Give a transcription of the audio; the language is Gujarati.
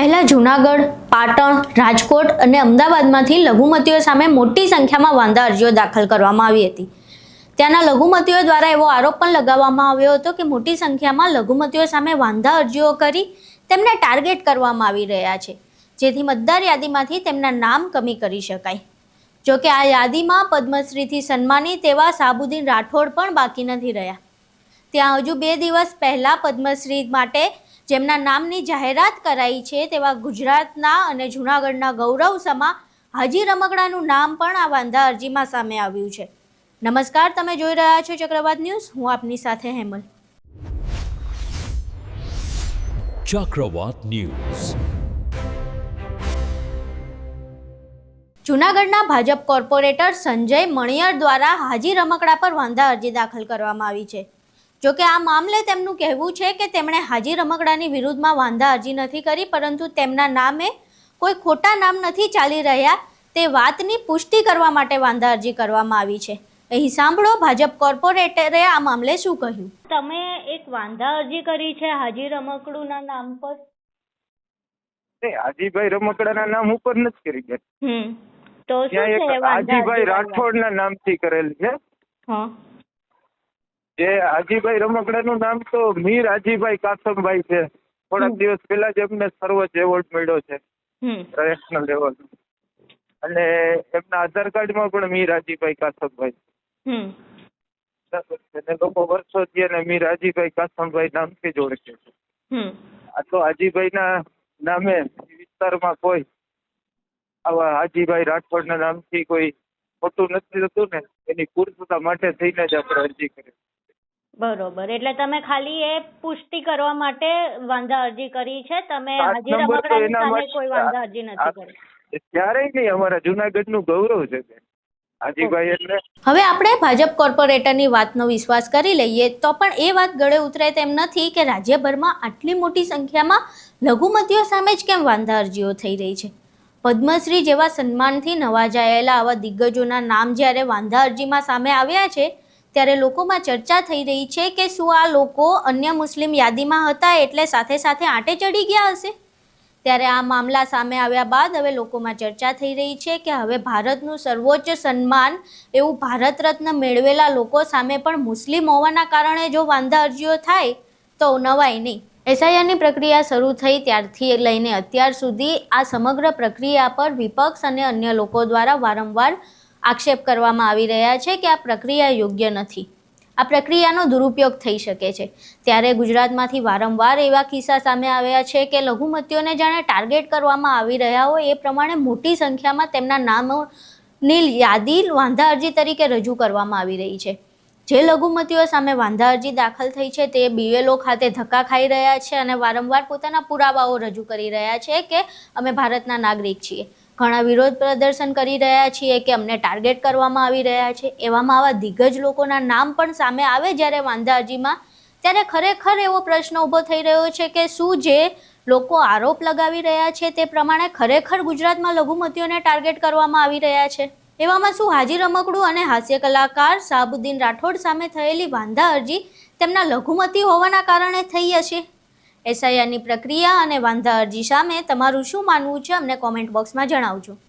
પહેલાં જૂનાગઢ, પાટણ, રાજકોટ અને અમદાવાદમાંથી લઘુમતીઓ સામે મોટી સંખ્યામાં વાંધા અરજીઓ દાખલ કરવામાં આવી હતી. ત્યાંના લઘુમતીઓ દ્વારા એવો આરોપ પણ લગાવવામાં આવ્યો હતો કે મોટી સંખ્યામાં લઘુમતીઓ સામે વાંધા અરજીઓ કરી તેમને ટાર્ગેટ કરવામાં આવી રહ્યા છે, જેથી મતદાર યાદીમાંથી તેમના નામ કમી કરી શકાય. જો કે આ યાદીમાં પદ્મશ્રીથી સન્માનિત એવા સાબુદ્દીન રાઠોડ પણ બાકી નથી રહ્યા. ત્યાં હજુ બે દિવસ પહેલાં પદ્મશ્રી માટે જેમના નામની જાહેરાત કરાઈ છે તેવા ગુજરાતના અને જૂનાગઢના ગૌરવ સમા હાજી રમકડાનું નામ પણ આ વાંધા અરજીમાં સામે આવ્યું છે. નમસ્કાર તમે જોઈ રહ્યા છો ચક્રવાત ન્યૂઝ. હું આપની સાથે હેમલ. ચક્રવાત ન્યૂઝ. જૂનાગઢના ભાજપ કોર્પોરેટર સંજય મણિયર દ્વારા હાજી રમકડા પર વાંધા અરજી દાખલ કરવામાં આવી છે. જો કે આ મામલે તેમનું કહેવું છે કે તેમણે હાજી રમકડાની વિરુદ્ધમાં વાંધા અરજી નથી કરી પરંતુ તેમના નામે કોઈ ખોટા નામ નથી ચાલી રહ્યા. તે વાતની પુષ્ટિ કરવા માટે વાંધા અરજી કરવામાં આવી છે. અહીં સાંભળો ભાજપ કોર્પોરેટરે આ મામલે શું કહ્યું? તમે એક વાંધા અરજી કરી છે હાજી રમકડુના નામ પર? એ હાજીભાઈ રમકડાના નામ ઉપર નથી કરી ગયા. હમ. તો શું છે હાજીભાઈ રાઠોડના નામથી કરેલ છે. હા. જે હાજીભાઈ રમકડાનું નામ તો મીર હાજીભાઈ કાસમભાઈ છે. થોડાક દિવસ પહેલા જ એમને સર્વોચ્ચ એવોર્ડ મળ્યો છે. નેશનલ લેવલ અને એમના આધાર કાર્ડમાં પણ મીર હાજીભાઈ કાસમભાઈ. છે લોકો વર્ષોથી એને મીર હાજીભાઈ કાસમભાઈ નામથી જ ઓળખે છે. હમ. આ તો હાજીભાઈના નામે વિસ્તારમાં કોઈ આવા હાજીભાઈ રાઠોડના નામથી કોઈ ખોટું નથી થતું ને એની પૂર્તતા માટે થઈને જ આપણે અરજી કરી. બરોબર. એટલે તમે ખાલી એ પુષ્ટિ કરવા માટે વાંધા અરજી કરી છે? તમે હાજી રમકડાની સામે કોઈ વાંધા અરજી નથી કરી. ક્યારેય નહીં અમારા જુનાગઢનું ગૌરવ છે હાજીભાઈ એટલે હવે આપણે ભાજપ કોર્પોરેટરની વાતનો વિશ્વાસ કરી લઈએ તો પણ એ વાત ગળે ઉતરે તેમ નથી કે રાજ્યભરમાં આટલી મોટી સંખ્યામાં લઘુમતીઓ સામે જ કેમ વાંધા અરજીઓ થઈ રહી છે? પદ્મશ્રી જેવા સન્માનથી નવાજાયેલા આવા દિગ્ગજોના નામ જ્યારે વાંધા અરજીમાં સામે આવ્યા છે ત્યારે લોકોમાં ચર્ચા થઈ રહી છે કે શું આ લોકો અન્ય મુસ્લિમ યાદીમાં હતા એટલે સાથે સાથે આંટે ચડી ગયા હશે? ત્યારે આ મામલા સામે આવ્યા બાદ હવે લોકોમાં ચર્ચા થઈ રહી છે કે હવે ભારતનું સર્વોચ્ચ સન્માન એવું ભારત રત્ન મેળવેલા લોકો સામે પણ મુસ્લિમ હોવાના કારણે જો વાંધા અરજીઓ થાય, તો નવાય નહીં. એસઆઈઆરની પ્રક્રિયા શરૂ થઈ ત્યારથી લઈને અત્યાર સુધી આ સમગ્ર પ્રક્રિયા પર વિપક્ષ અને અન્ય લોકો દ્વારા વારંવાર આક્ષેપ કરવામાં આવી રહ્યા છે કે આ પ્રક્રિયા યોગ્ય નથી. આ પ્રક્રિયાનો દુરુપયોગ થઈ શકે છે. ત્યારે ગુજરાતમાંથી વારંવાર એવા કિસ્સા સામે આવ્યા છે કે લઘુમતીઓને જાણે ટાર્ગેટ કરવામાં આવી રહ્યા હોય એ પ્રમાણે મોટી સંખ્યામાં તેમના નામોની યાદી વાંધા અરજી તરીકે રજૂ કરવામાં આવી રહી છે. જે લઘુમતીઓ સામે વાંધા અરજી દાખલ થઈ છે તે બીએલઓ ખાતે ધક્કા ખાઈ રહ્યા છે અને વારંવાર પોતાના પુરાવાઓ રજૂ કરી રહ્યા છે કે અમે ભારતના નાગરિક છીએ. ઘણા વિરોધ પ્રદર્શન કરી રહ્યા છીએ કે અમને ટાર્ગેટ કરવામાં આવી રહ્યા છે. એવામાં આવા દિગ્ગજ લોકોના નામ પણ સામે આવે જ્યારે વાંધા અરજીમાં ત્યારે ખરેખર એવો પ્રશ્ન ઊભો થઈ રહ્યો છે કે શું જે લોકો આરોપ લગાવી રહ્યા છે તે પ્રમાણે ખરેખર ગુજરાતમાં લઘુમતીઓને ટાર્ગેટ કરવામાં આવી રહ્યા છે? એવામાં શું હાજી રમકડું અને હાસ્ય કલાકાર શાહબુદ્દીન રાઠોડ સામે થયેલી વાંધા અરજી તેમના લઘુમતી હોવાના કારણે થઈ હશે? એસઆઈઆરની પ્રક્રિયા અને વાંધા અરજી સામે તમારું શું માનવું છે અમને કોમેન્ટ બોક્સમાં જણાવજો.